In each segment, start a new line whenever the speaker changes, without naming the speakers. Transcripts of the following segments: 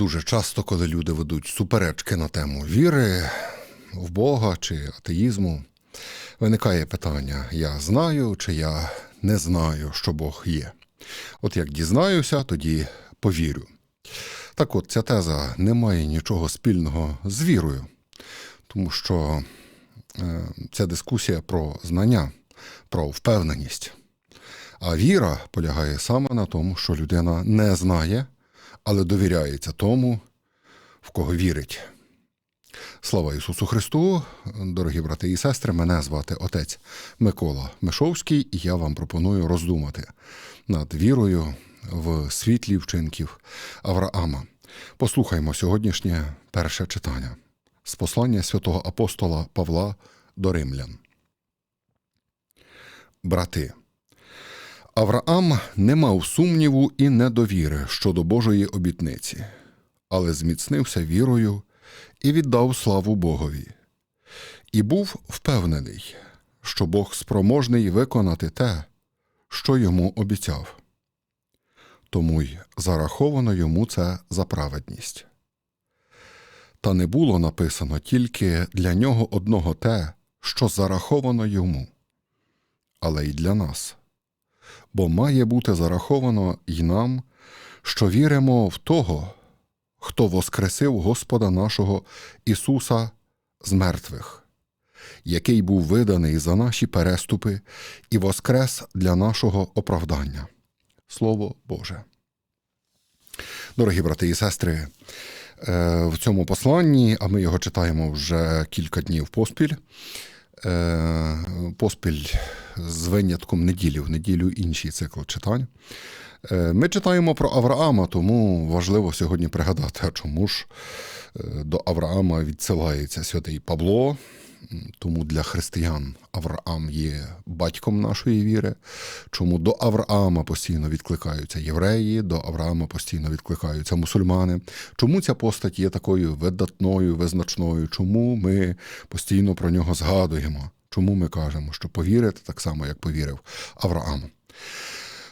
Дуже часто, коли люди ведуть суперечки на тему віри в Бога чи атеїзму, виникає питання: я знаю чи я не знаю, що Бог є. От як дізнаюся, тоді повірю. Так от, ця теза не має нічого спільного з вірою, тому що е, ця дискусія про знання, про впевненість. А віра полягає саме на тому, що людина не знає, але довіряється тому, в кого вірить. Слава Ісусу Христу, дорогі брати і сестри, мене звати отець Микола Мишовський, і я вам пропоную роздумати над вірою в світлі вчинків Авраама. Послухаймо сьогоднішнє перше читання з послання святого апостола Павла до римлян. Брати. Авраам не мав сумніву і недовіри щодо Божої обітниці, але зміцнився вірою і віддав славу Богові, і був впевнений, що Бог спроможний виконати те, що йому обіцяв. Тому й зараховано йому це за праведність. Та не було написано тільки для нього одного те, що зараховано йому, але й для нас бо має бути зараховано й нам, що віримо в того, хто воскресив Господа нашого Ісуса з мертвих, який був виданий за наші переступи і воскрес для нашого оправдання. Слово Боже. Дорогі брати і сестри, е, в цьому посланні, а ми його читаємо вже кілька днів поспіль. Е, поспіль з винятком неділі, в неділю інший цикл читань. Е, ми читаємо про Авраама, тому важливо сьогодні пригадати, чому ж е, до Авраама відсилається святий Павло, тому для християн Авраам є батьком нашої віри. Чому до Авраама постійно відкликаються євреї, до Авраама постійно відкликаються мусульмани? Чому ця постать є такою видатною, визначною? Чому ми постійно про нього згадуємо? Чому ми кажемо, що повірити так само, як повірив Авраам?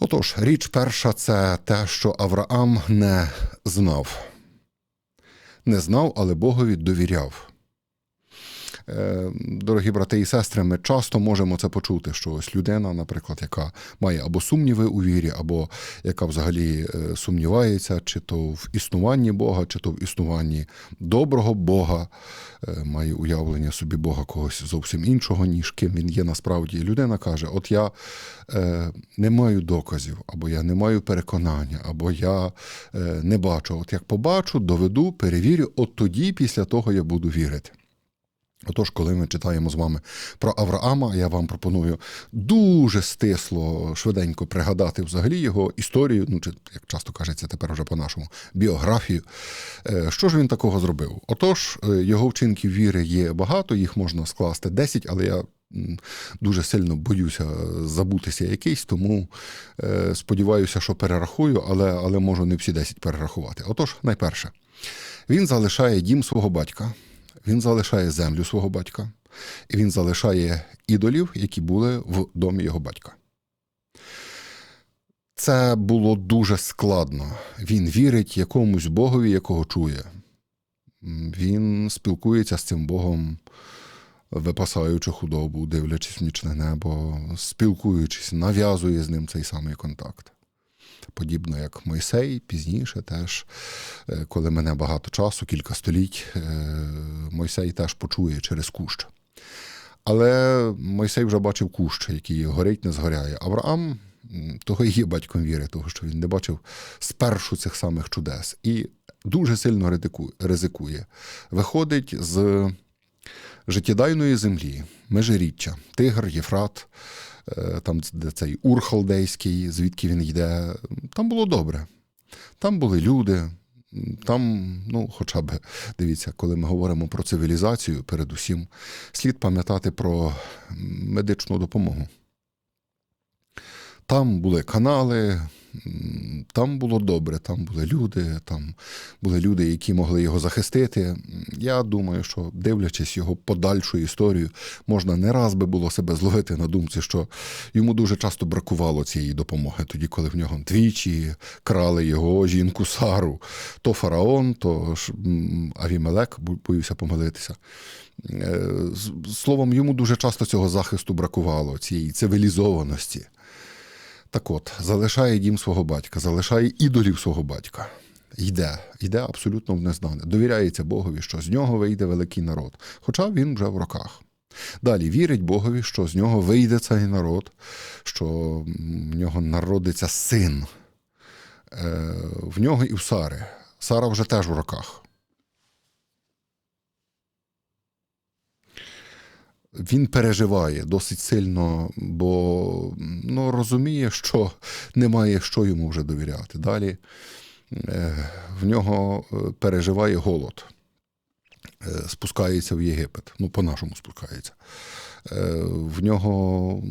Отож, річ перша це те, що Авраам не знав. Не знав, але Богові довіряв. Е, дорогі брати і сестри, ми часто можемо це почути, що ось людина, наприклад, яка має або сумніви у вірі, або яка взагалі е, сумнівається, чи то в існуванні Бога, чи то в існуванні доброго Бога, е, має уявлення собі Бога когось зовсім іншого, ніж ким він є насправді. Людина каже: От я не маю доказів, або я не маю переконання, або я не бачу. От як побачу, доведу, перевірю, от тоді, після того я буду вірити. Отож, коли ми читаємо з вами про Авраама, я вам пропоную дуже стисло, швиденько пригадати взагалі його історію, ну чи як часто кажеться тепер вже по-нашому, біографію. Е, що ж він такого зробив? Отож, е, його вчинків віри є багато, їх можна скласти 10, але я дуже сильно боюся забутися якийсь, тому е, сподіваюся, що перерахую, але, але можу не всі 10 перерахувати. Отож, найперше, він залишає дім свого батька. Він залишає землю свого батька, і він залишає ідолів, які були в домі його батька. Це було дуже складно. Він вірить якомусь Богові, якого чує. Він спілкується з цим Богом, випасаючи худобу, дивлячись в нічне небо, спілкуючись, нав'язує з ним цей самий контакт подібно як Мойсей, пізніше теж, е, коли мене багато часу, кілька століть, е, Мойсей теж почує через кущ. Але Мойсей вже бачив кущ, який горить, не згоряє. Авраам того і є батьком віри, того що він не бачив спершу цих самих чудес. І дуже сильно ризикує. Виходить з життєдайної землі, межиріччя, Тигр, Єфрат, там де цей Урхалдейський, звідки він йде, там було добре. Там були люди. Там, ну, хоча б дивіться, коли ми говоримо про цивілізацію, передусім слід пам'ятати про медичну допомогу. Там були канали, Там було добре, там були люди, там були люди, які могли його захистити. Я думаю, що дивлячись його подальшу історію, можна не раз би було себе зловити на думці, що йому дуже часто бракувало цієї допомоги, тоді, коли в нього двічі крали його жінку Сару, то фараон, то ж, Авімелек, боюся помилитися. Е, Словом, йому дуже часто цього захисту бракувало, цієї цивілізованості. Так от, залишає дім свого батька, залишає ідолів свого батька. Йде, йде абсолютно в незнане. Довіряється Богові, що з нього вийде великий народ. Хоча він вже в роках. Далі вірить Богові, що з нього вийде цей народ, що в нього народиться син. Е, В нього і в Сари. Сара вже теж в роках. Він переживає досить сильно, бо ну, розуміє, що немає що йому вже довіряти. Далі е, в нього е, переживає голод, Е, спускається в Єгипет. Ну, по-нашому спускається. В нього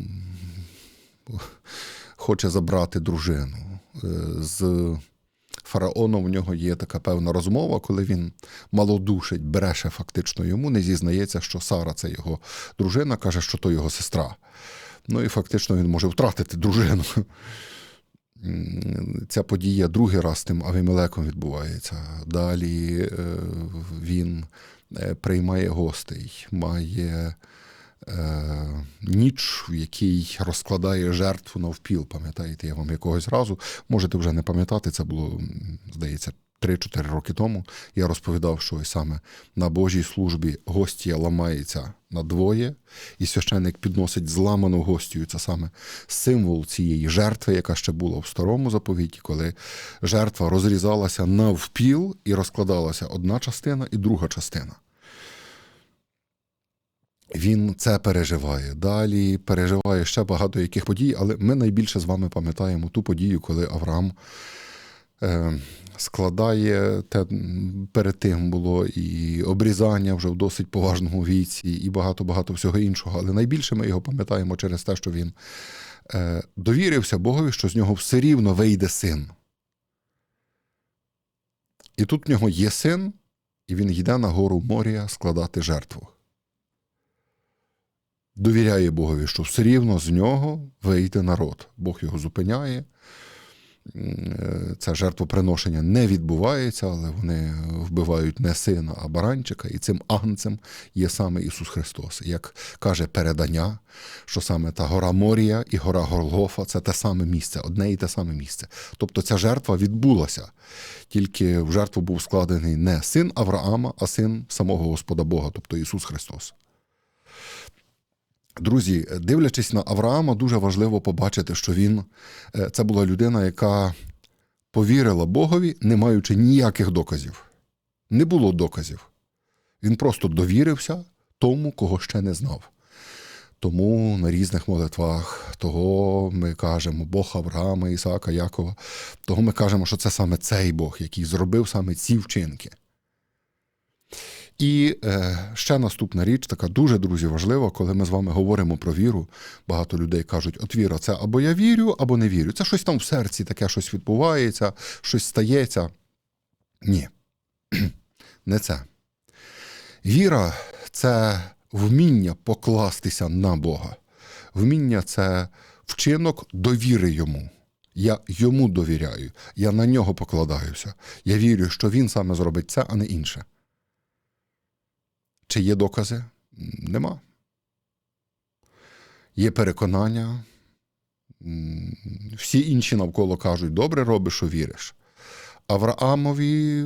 хоче забрати дружину. З фараоном в нього є така певна розмова, коли він малодушить, бреше фактично йому, не зізнається, що Сара це його дружина, каже, що то його сестра. Ну і фактично він може втратити дружину. Ця подія другий раз тим Авімелеком відбувається. Далі е, він е, приймає гостей, має ніч, в якій розкладає жертву навпіл. Пам'ятаєте, я вам якогось разу, можете вже не пам'ятати, це було, здається, 3-4 роки тому. Я розповідав, що саме на Божій службі гостія ламається на двоє, і священник підносить зламану гостію. Це саме символ цієї жертви, яка ще була в старому заповіті, коли жертва розрізалася навпіл і розкладалася одна частина і друга частина. Він це переживає. Далі переживає ще багато яких подій, але ми найбільше з вами пам'ятаємо ту подію, коли Авраам е, складає те, перед тим було і обрізання вже в досить поважному віці, і багато-багато всього іншого. Але найбільше ми його пам'ятаємо через те, що він е, довірився Богові, що з нього все рівно вийде син. І тут в нього є син, і він йде на гору Морія складати жертву. Довіряє Богові, що все рівно з нього вийде народ. Бог його зупиняє. Це жертвоприношення не відбувається, але вони вбивають не сина, а баранчика, і цим агнцем є саме Ісус Христос. Як каже передання, що саме та гора Морія і гора Голгофа це те саме місце, одне і те саме місце. Тобто ця жертва відбулася, тільки в жертву був складений не син Авраама, а син самого Господа Бога, тобто Ісус Христос. Друзі, дивлячись на Авраама, дуже важливо побачити, що він е, це була людина, яка повірила Богові, не маючи ніяких доказів. Не було доказів. Він просто довірився тому, кого ще не знав. Тому на різних молитвах того ми кажемо Бог Авраама, Ісаака, Якова, того ми кажемо, що це саме цей Бог, який зробив саме ці вчинки. І е, ще наступна річ, така дуже друзі важлива, коли ми з вами говоримо про віру. Багато людей кажуть: от віра, це або я вірю, або не вірю. Це щось там в серці, таке щось відбувається, щось стається. Ні, не це. Віра це вміння покластися на Бога. Вміння це вчинок довіри йому. Я йому довіряю, я на нього покладаюся. Я вірю, що він саме зробить це, а не інше. Чи є докази? Нема. Є переконання. Всі інші навколо кажуть, добре робиш, що віриш. Авраамові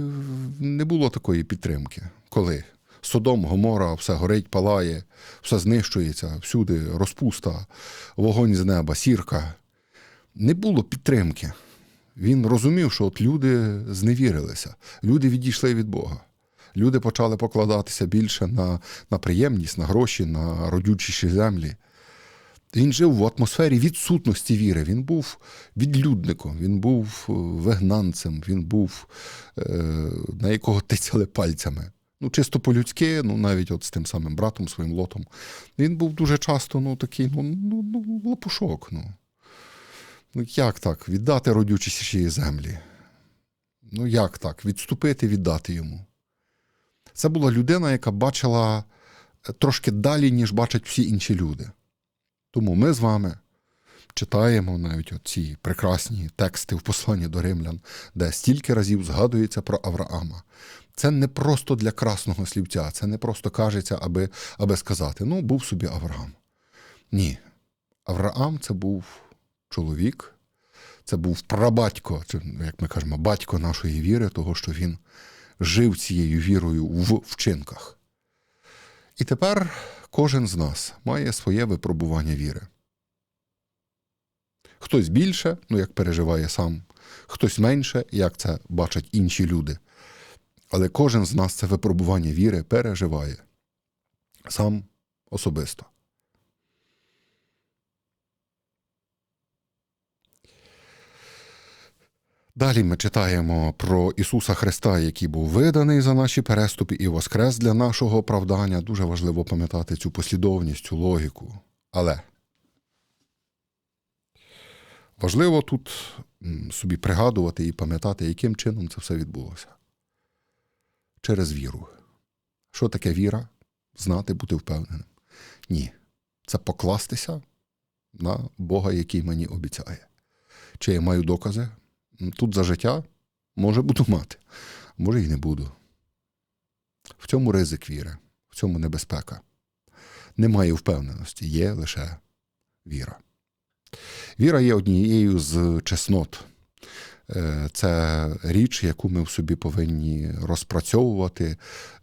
не було такої підтримки. Коли? Содом, Гомора, все горить, палає, все знищується, всюди розпуста, вогонь з неба, сірка. Не було підтримки. Він розумів, що от люди зневірилися, люди відійшли від Бога. Люди почали покладатися більше на, на приємність, на гроші, на родючіші землі. Він жив в атмосфері відсутності віри. Він був відлюдником, він був е, вигнанцем, він був, е, на якого тицяли пальцями. Ну, чисто по-людськи, ну навіть от з тим самим братом, своїм лотом. Він був дуже часто ну, такий ну, ну, ну, лопушок. Ну. Ну як так? Віддати родючіші землі? Ну як так? Відступити, віддати йому. Це була людина, яка бачила е, трошки далі, ніж бачать всі інші люди. Тому ми з вами читаємо навіть ці прекрасні тексти в посланні до римлян, де стільки разів згадується про Авраама. Це не просто для красного слівця, це не просто кажеться, аби, аби сказати: ну, був собі Авраам. Ні. Авраам це був чоловік, це був прабатько, як ми кажемо, батько нашої віри, того, що він жив цією вірою в вчинках. І тепер кожен з нас має своє випробування віри. Хтось більше, ну як переживає сам, хтось менше, як це бачать інші люди. Але кожен з нас це випробування віри переживає сам особисто. Далі ми читаємо про Ісуса Христа, який був виданий за наші переступи і воскрес для нашого оправдання. Дуже важливо пам'ятати цю послідовність, цю логіку. Але важливо тут собі пригадувати і пам'ятати, яким чином це все відбулося. Через віру. Що таке віра? Знати, бути впевненим. Ні. Це покластися на Бога, який мені обіцяє. Чи я маю докази? Тут за життя може буду мати, може і не буду. В цьому ризик віри, в цьому небезпека. Немає впевненості, є лише віра. Віра є однією з чеснот. Е, Це річ, яку ми в собі повинні розпрацьовувати,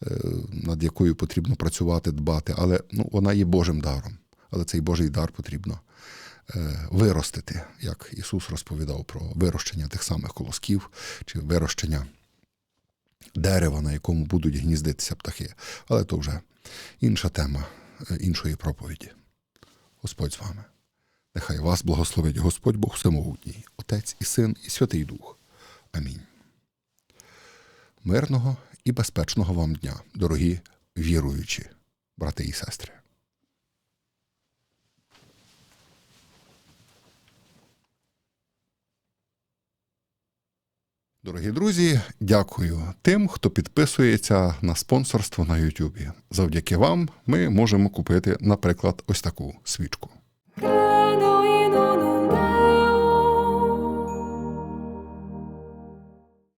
е, над якою потрібно працювати, дбати, але ну, вона є Божим даром. Але цей Божий дар потрібно виростити, як Ісус розповідав про вирощення тих самих колосків чи вирощення дерева, на якому будуть гніздитися птахи. Але то вже інша тема е, іншої проповіді. Господь з вами. Нехай вас благословить Господь Бог Всемогутній, Отець і Син, і Святий Дух. Амінь. Мирного і безпечного вам дня, дорогі віруючі, брати і сестри. Дорогі друзі, дякую тим, хто підписується на спонсорство на YouTube. Завдяки вам ми можемо купити, наприклад, ось таку свічку.